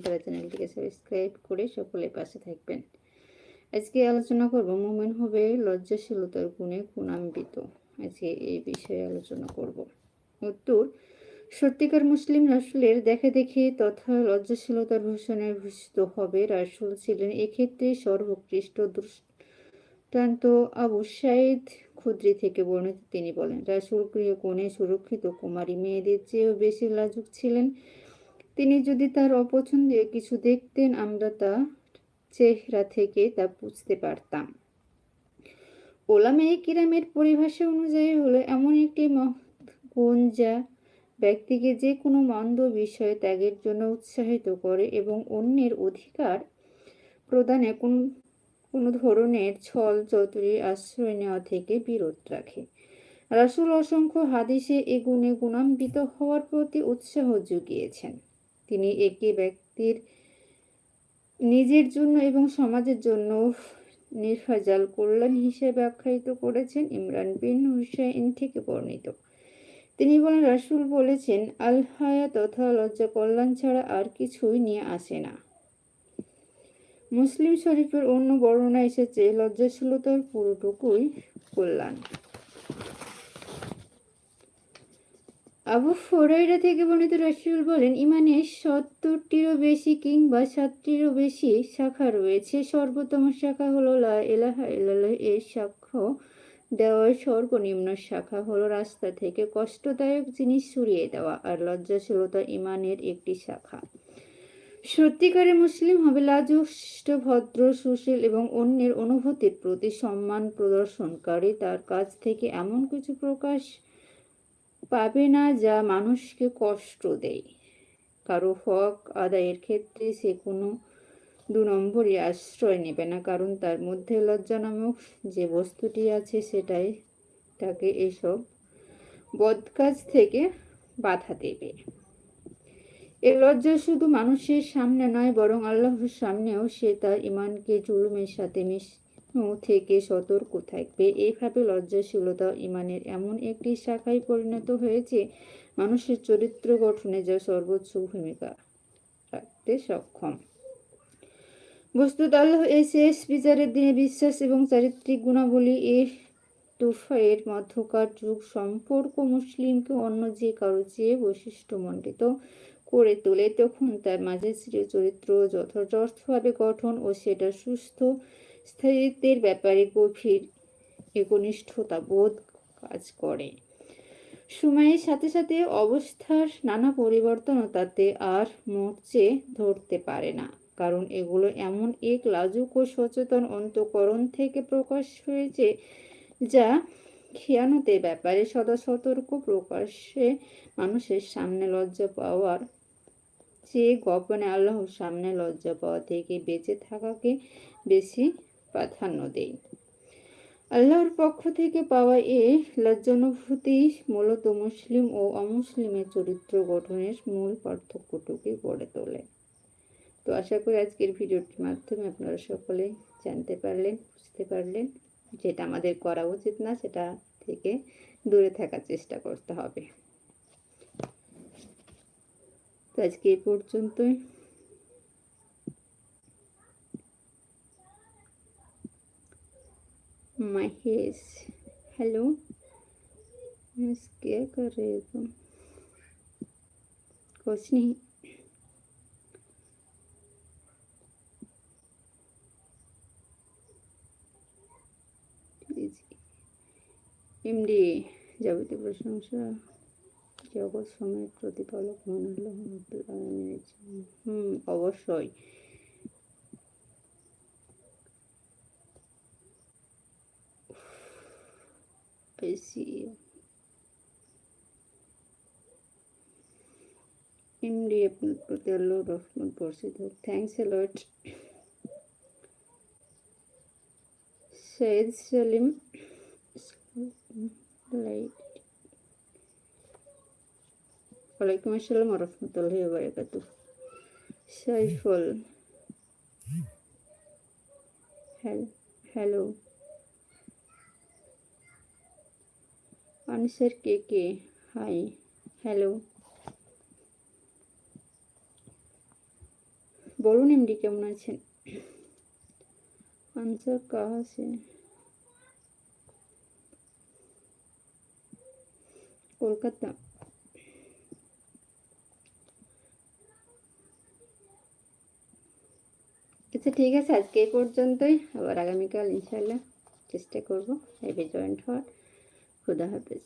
তারা চ্যানেলটিকে সাবস্ক্রাইব করে সকলের পাশে থাকবেন। আজকে আলোচনা করব মুমিন হবে লজ্জাশীলতার গুণে গুণান্বিত। আজকে এই বিষয়ে আলোচনা করব। উত্তর, সত্যিকার মুসলিম রাসুলের দেখে দেখে তথা লজ্জাশীলতার ভূষণে ভূষিত হবে। রাসুল ছিলেন এক্ষেত্রে সর্বোৎকৃষ্ট দৃষ্টান্ত আবু সাইদ ক্ষুদ্রি থেকে বর্ণিত। তিনি বলেন, রাসুল গৃহ কোণে সুরক্ষিত কুমারী মেয়েদের চেয়েও বেশি লাজুক ছিলেন তিনি যদি তার অপছন্দে কিছু দেখতেন, আমরা তা চেহারা থেকে তা বুঝতে পারতাম। ওলামে কিরামের পরিভাষা অনুযায়ী হলো, এমন একটি গুণ যা ব্যক্তিকে যে কোনো মন্দ বিষয়ে ত্যাগের জন্য উৎসাহিত করে এবং অন্যের অধিকার প্রদানে কোন, কোনো ধরনের ছল চতুরি আশ্রয় নেওয়া থেকে বিরত রাখে। রাসুল অসংখ্য হাদিসে এ গুণে গুণান্বিত হওয়ার প্রতি উৎসাহ জুগিয়েছেন। তিনি একে ব্যক্তির নিজের জন্য এবং সমাজের জন্য নির্ফাজাল কল্যাণ হিসেবে আখ্যায়িত করেছেন ইমরান বিন হুসাইন থেকে বর্ণিত। তিনি বলেন, রাসুল বলেছেন, আল হায়া তথা লজ্জা কল্যাণ ছাড়া আর কিছুই নিয়ে আসে না। মুসলিম শরীফের অন্য বর্ণনা এসেছে, লজ্জাশীলতার পুরোটুকুই কল্যাণ। আবু ফোরাইরা থেকে বর্ণিত রাসুল বলেন ইমানের সত্তরটিরও বেশি কিংবা সাতটিরও বেশি শাখা রয়েছে। সর্বোত্তম শাখা হলো লা এলাহা ইল্লাল্লাহ এর সাক্ষ্য দেওয়ার সর্বনিম্ন শাখা হলো রাস্তা থেকে কষ্টদায়ক জিনিস সরিয়ে দেওয়া আর লজ্জাশীলতা ইমানের একটি শাখা। সত্যিকারের মুসলিম হবে লাজুষ্ট, ভদ্র, সুশীল এবং অন্যের অনুভূতির প্রতি সম্মান প্রদর্শনকারী। তার কাছ থেকে এমন কিছু প্রকাশ পাবে না যা মানুষকে কষ্ট দেয়। কারও হক আদায়ের ক্ষেত্রে সে কোনো দু নম্বরই আশ্রয় নেবে না, কারণ তার মধ্যে লজ্জা নামক যে বস্তুটি আছে সেটাই তাকে এসব বদকাজ থেকে বাধা দেবে। এ লজ্জা শুধু মানুষের সামনে নয়, বরং আল্লাহর সামনেও সে তার ইমানকে জুলুমের সাথে মিশু থেকে সতর্ক থাকবে। এইভাবে লজ্জাশীলতা ইমানের এমন একটি শাখায় পরিণত হয়েছে, মানুষের চরিত্র গঠনে যা সর্বোচ্চ ভূমিকা রাখতে সক্ষম। বস্তুত আল্লাহ এই শেষ বিচারের দিনে বিশ্বাস এবং চারিত্রিক গুণাবলী এর তুফাইয়ের মধ্যকার যুগ সম্পর্ক মুসলিমকে অন্য যে কারও চেয়ে বৈশিষ্ট্যমণ্ডিত করে তোলে, তখন তার মাঝে চরিত্র যথাযথভাবে গঠন ও সেটা সুস্থ স্থায়িত্বের ব্যাপারে গভীর একনিষ্ঠতা বোধ কাজ করে। সময়ের সাথে সাথে অবস্থার নানা পরিবর্তনও তাতে আর মরচে ধরতে পারে না, কারণ এগুলো এমন এক লাজুক ও সচেতন অন্তকরণ থেকে প্রকাশ হয়েছে যা খেয়ানতের ব্যাপারে সদা সতর্ক প্রকাশে মানুষের সামনে লজ্জা পাওয়ার চেয়ে গোপনে আল্লাহর সামনে লজ্জা পাওয়া থেকে বেঁচে থাকাকে বেশি প্রাধান্য দেয় আল্লাহর পক্ষ থেকে পাওয়া এ লজ্জানুভূতি মূলত মুসলিম ও অমুসলিমের চরিত্র গঠনের মূল পার্থক্যটুকুই গড়ে তোলে। তো আশা করি আজকের ভিডিওটির মাধ্যমে আপনারা সকলে জানতে পারলেন, বুঝতে পারলেন যেটা আমাদের করা উচিত না, সেটা থেকে দূরে থাকার চেষ্টা করতে হবে। তো আজকে এই পর্যন্তই। महेश हेलो क्या कर रहे हो तुम कुछ नहीं এমডি যাবতীয় প্রশংসা জগৎ সময়ের প্রতিপালক মনুল্লাহ হুম অবশ্যই I see. এমডি আপনার প্রতি আল্লাহ রহমান বর্ষিত হোক thanks a lot Syed Salim light ওয়ালাইকুম আসসালাম রহমতুল্লাহ বারকাত সাইফুল হ্যালো আনসার কে কে? হাই হ্যালো বলুন এমডি কেমন আছেন? আনসার কাহা সে কলকাতা। আচ্ছা ঠিক আছে, আজকে এই পর্যন্তই। আবার আগামীকাল ইনশাল্লাহ চেষ্টা করব লাইভে জয়েন্ট হওয়ার। খুদা হাফেজ।